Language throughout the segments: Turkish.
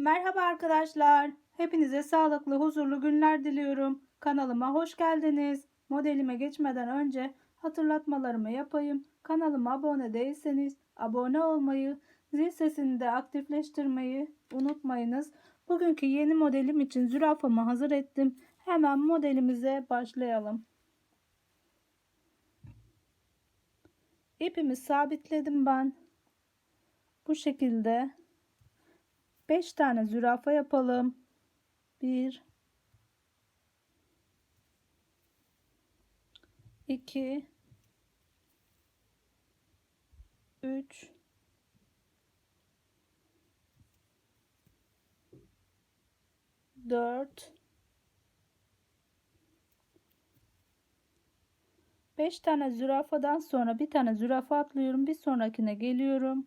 Merhaba arkadaşlar. Hepinize sağlıklı, huzurlu günler diliyorum. Kanalıma hoş geldiniz. Modelime geçmeden önce hatırlatmalarımı yapayım. Kanalıma abone değilseniz abone olmayı, zil sesini de aktifleştirmeyi unutmayınız. Bugünkü yeni modelim için zürafamı hazır ettim. Hemen modelimize başlayalım. İpimi sabitledim ben. Bu şekilde 5 tane zürafa yapalım. 1 2 3 4 5 tane zürafadan sonra bir tane zürafa atlıyorum. Bir sonrakine geliyorum.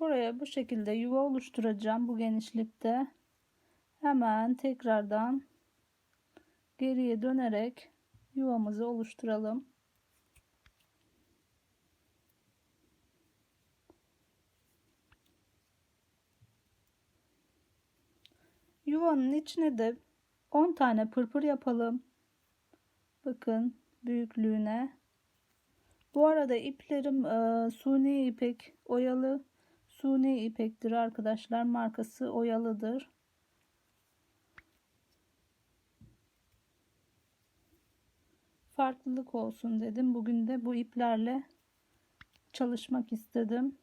Buraya bu şekilde yuva oluşturacağım bu genişlikte. Hemen tekrardan geriye dönerek yuvamızı oluşturalım. Yuvanın içine de 10 tane pırpır yapalım. Bakın büyüklüğüne. Bu arada iplerim e, suni ipek oyalı suni ipektir arkadaşlar. Markası oyalıdır. Farklılık olsun dedim. Bugün de bu iplerle çalışmak istedim.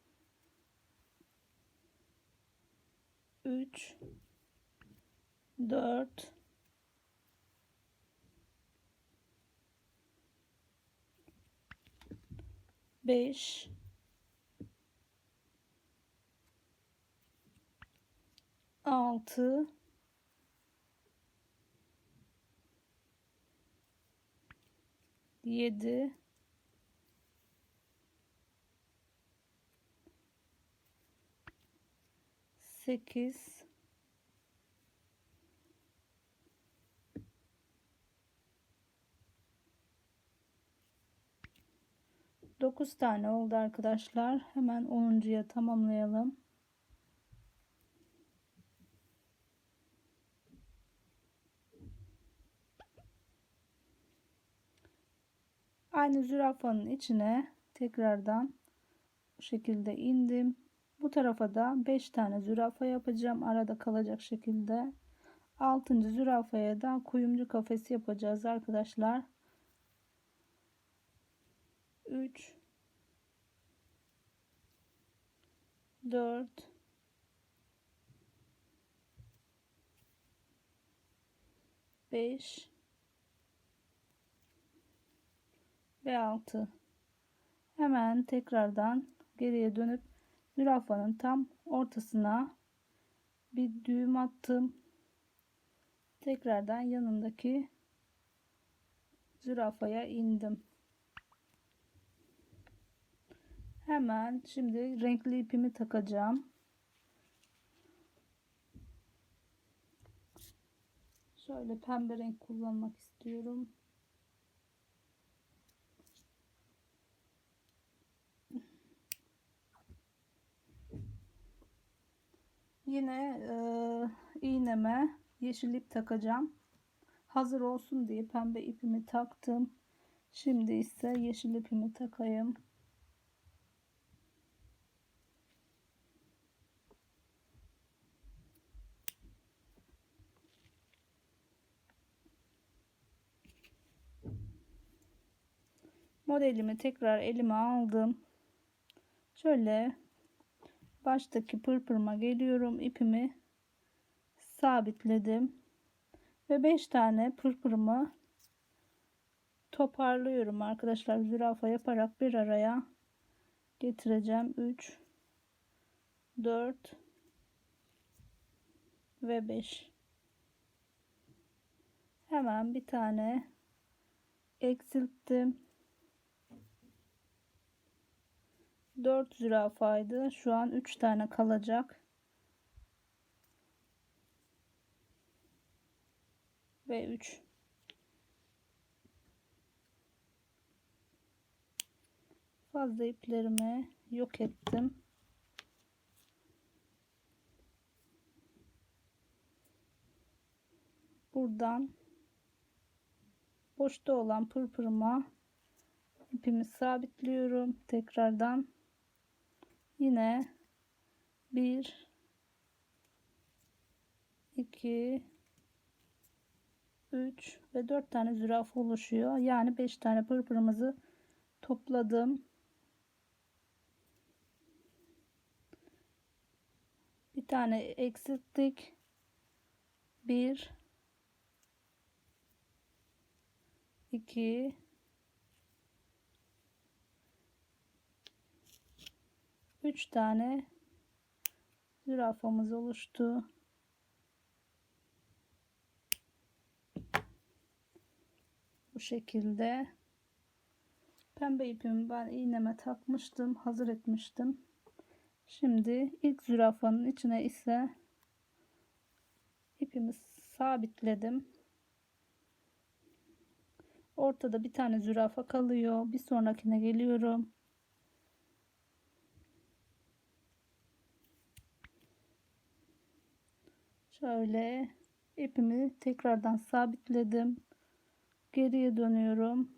3 4 5 6 7 8 9 tane oldu arkadaşlar. Hemen 10.ya tamamlayalım. Aynı zürafanın içine tekrardan bu şekilde indim. Bu tarafa da 5 tane zürafa yapacağım. Arada kalacak şekilde. 6. zürafaya da kuyumcu kafesi yapacağız arkadaşlar. 3 4 5 ve 6 hemen tekrardan geriye dönüp zürafanın tam ortasına bir düğüm attım. Tekrardan yanındaki zürafaya indim. Hemen şimdi renkli ipimi takacağım. Şöyle pembe renk kullanmak istiyorum Yine e, iğneme yeşil ip takacağım. Hazır olsun diye pembe ipimi taktım. Şimdi ise yeşil ipimi takayım. Modelimi tekrar elime aldım. Şöyle baştaki pırpırıma geliyorum. İpimi sabitledim. Ve 5 tane pırpırımı toparlıyorum arkadaşlar. Zürafa yaparak bir araya getireceğim. 3 4 ve 5 hemen bir tane eksilttim 4 zürafaydı. Şu an 3 tane kalacak. Ve 3. Fazla iplerimi yok ettim. Buradan boşta olan pırpırıma ipimi sabitliyorum tekrardan yine 1 2 3 ve 4 tane zürafa oluşuyor. Yani 5 tane pırpırımızı topladım. Bir tane eksilttik. 1 2 3 tane zürafamız oluştu. Bu şekilde pembe ipimi ben iğneme takmıştım, hazır etmiştim. Şimdi ilk zürafanın içine ise ipimi sabitledim. Ortada bir tane zürafa kalıyor. Bir sonrakine geliyorum. Şöyle ipimi tekrardan sabitledim. Geriye dönüyorum.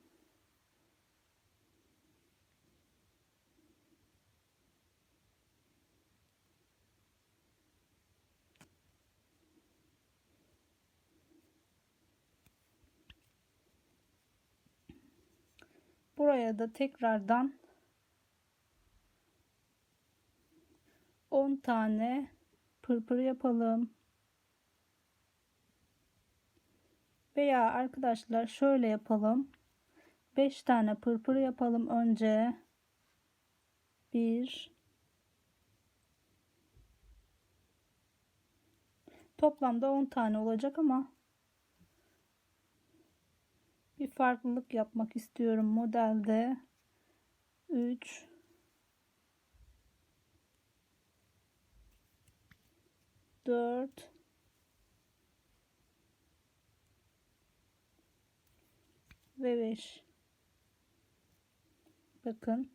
Buraya da tekrardan 10 tane pırpır yapalım. Veya arkadaşlar şöyle yapalım. 5 tane pırpır yapalım önce. 1 Toplamda 10 tane olacak ama bir farklılık yapmak istiyorum modelde 3 4 ve 5 bakın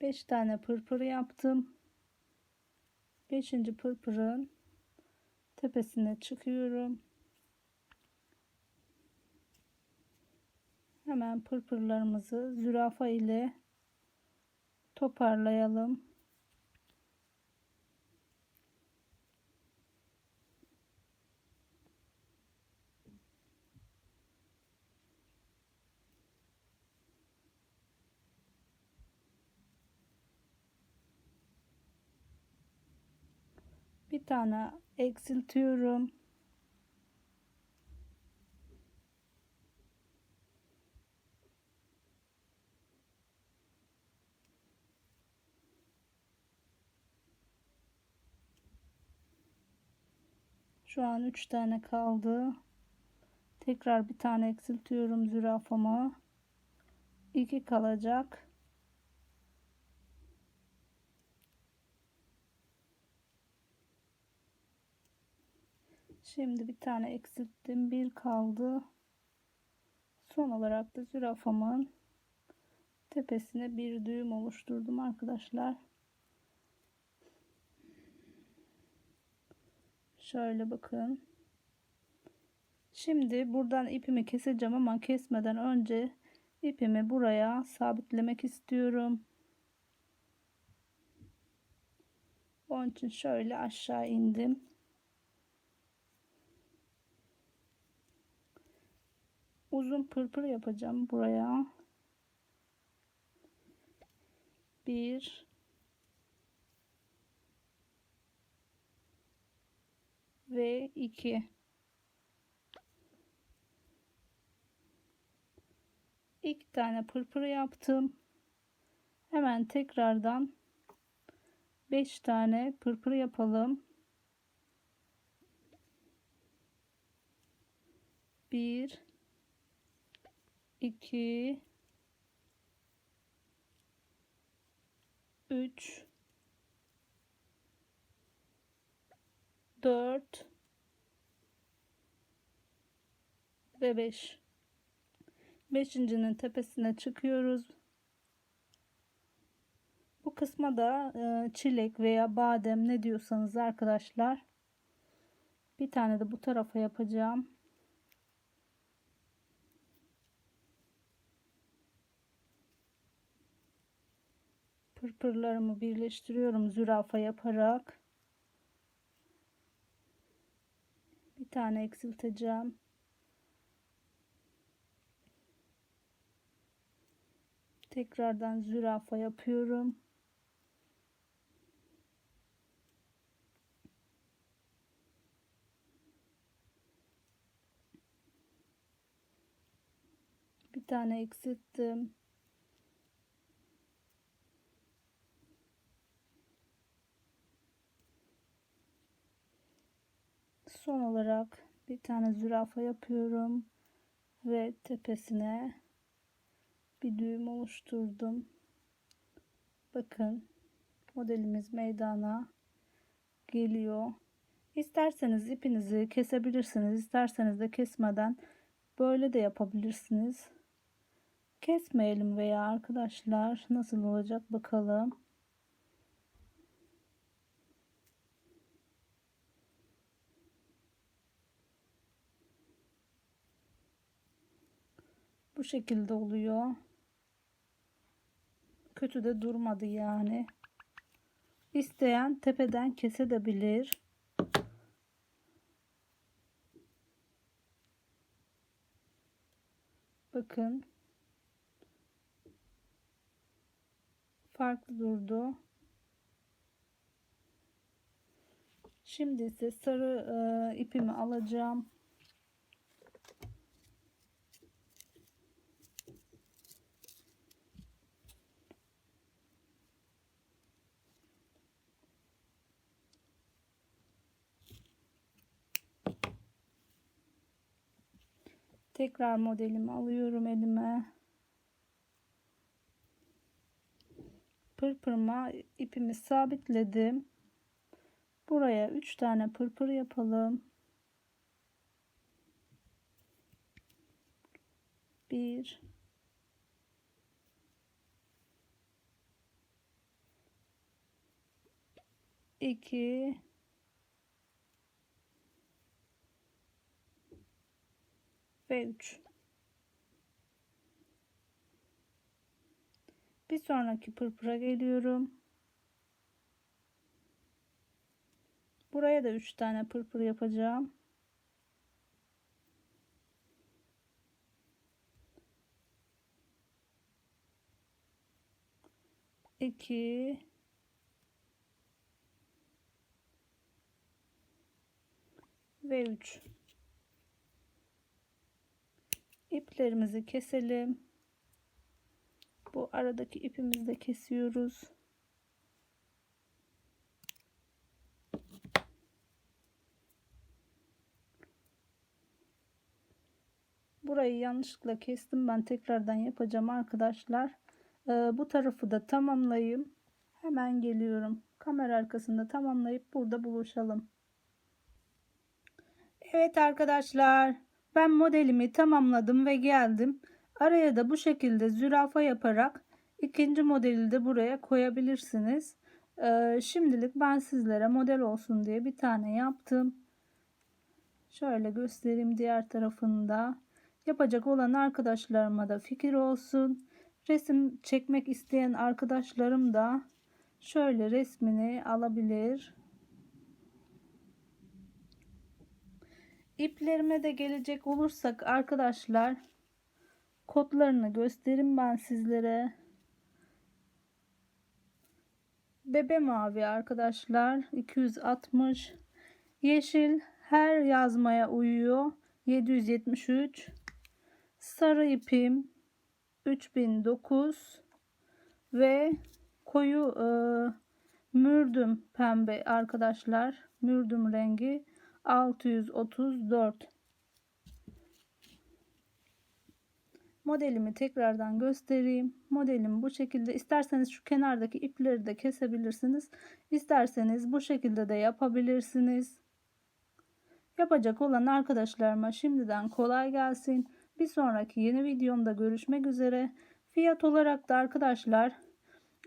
5 tane pırpır yaptım 5. pırpırın tepesine çıkıyorum Hemen pırpırlarımızı zürafa ile toparlayalım. Tane eksiltiyorum. Şu an 3 tane kaldı. Tekrar bir tane eksiltiyorum zürafama. 2 kalacak. Şimdi bir tane eksilttim. Bir kaldı. Son olarak da zürafamın tepesine bir düğüm oluşturdum arkadaşlar. Şöyle bakın. Şimdi buradan ipimi keseceğim ama kesmeden önce ipimi buraya sabitlemek istiyorum. Onun için şöyle aşağı indim. Uzun pırpır yapacağım buraya. Bir. Ve 2 iki tane pırpır yaptım. Hemen tekrardan 5 tane pırpır yapalım. 1 2 3 4 ve 5 beşincinin tepesine çıkıyoruz. Bu kısma da e, çilek veya badem ne diyorsanız arkadaşlar bir tane de bu tarafa yapacağım Pırpırlarımı birleştiriyorum zürafa yaparak. Bir tane eksilteceğim. Tekrardan zürafa yapıyorum. Bir tane eksilttim. Son olarak bir tane zürafa yapıyorum ve tepesine bir düğüm oluşturdum. Bakın modelimiz meydana geliyor. İsterseniz ipinizi kesebilirsiniz. isterseniz de kesmeden böyle de yapabilirsiniz. Kesmeyelim veya arkadaşlar nasıl olacak bakalım. Şekilde oluyor. Kötü de durmadı yani. İsteyen tepeden kesebilir. Bakın. Farklı durdu. Şimdi ise sarı e, ipimi alacağım. Tekrar modelimi alıyorum elime. Pırpırma ipimi sabitledim. Buraya 3 tane pırpır yapalım. 1 2 ve 3. Bir sonraki pırpıra geliyorum. Buraya da 3 tane pırpır yapacağım. İki ve üç iplerimizi keselim. Bu aradaki ipimizi de kesiyoruz. Burayı yanlışlıkla kestim. Ben tekrardan yapacağım arkadaşlar. Ee, bu tarafı da tamamlayayım. Hemen geliyorum. Kamera arkasında tamamlayıp burada buluşalım. Evet arkadaşlar. Ben modelimi tamamladım ve geldim. Araya da bu şekilde zürafa yaparak ikinci modeli de buraya koyabilirsiniz. Ee, şimdilik ben sizlere model olsun diye bir tane yaptım. Şöyle göstereyim diğer tarafında. Yapacak olan arkadaşlarıma da fikir olsun. Resim çekmek isteyen arkadaşlarım da şöyle resmini alabilir. İplerime de gelecek olursak arkadaşlar kodlarını göstereyim ben sizlere. Bebe mavi arkadaşlar 260 yeşil her yazmaya uyuyor 773 sarı ipim 3009 ve koyu e, mürdüm pembe arkadaşlar mürdüm rengi 634 modelimi tekrardan göstereyim. Modelim bu şekilde. İsterseniz şu kenardaki ipleri de kesebilirsiniz. İsterseniz bu şekilde de yapabilirsiniz. Yapacak olan arkadaşlarıma şimdiden kolay gelsin. Bir sonraki yeni videomda görüşmek üzere. Fiyat olarak da arkadaşlar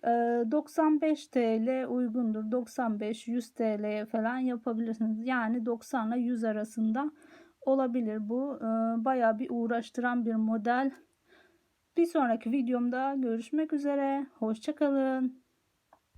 95 TL uygundur. 95-100 TL'ye falan yapabilirsiniz. Yani 90 ile 100 arasında olabilir. Bu baya bir uğraştıran bir model. Bir sonraki videomda görüşmek üzere. Hoşçakalın.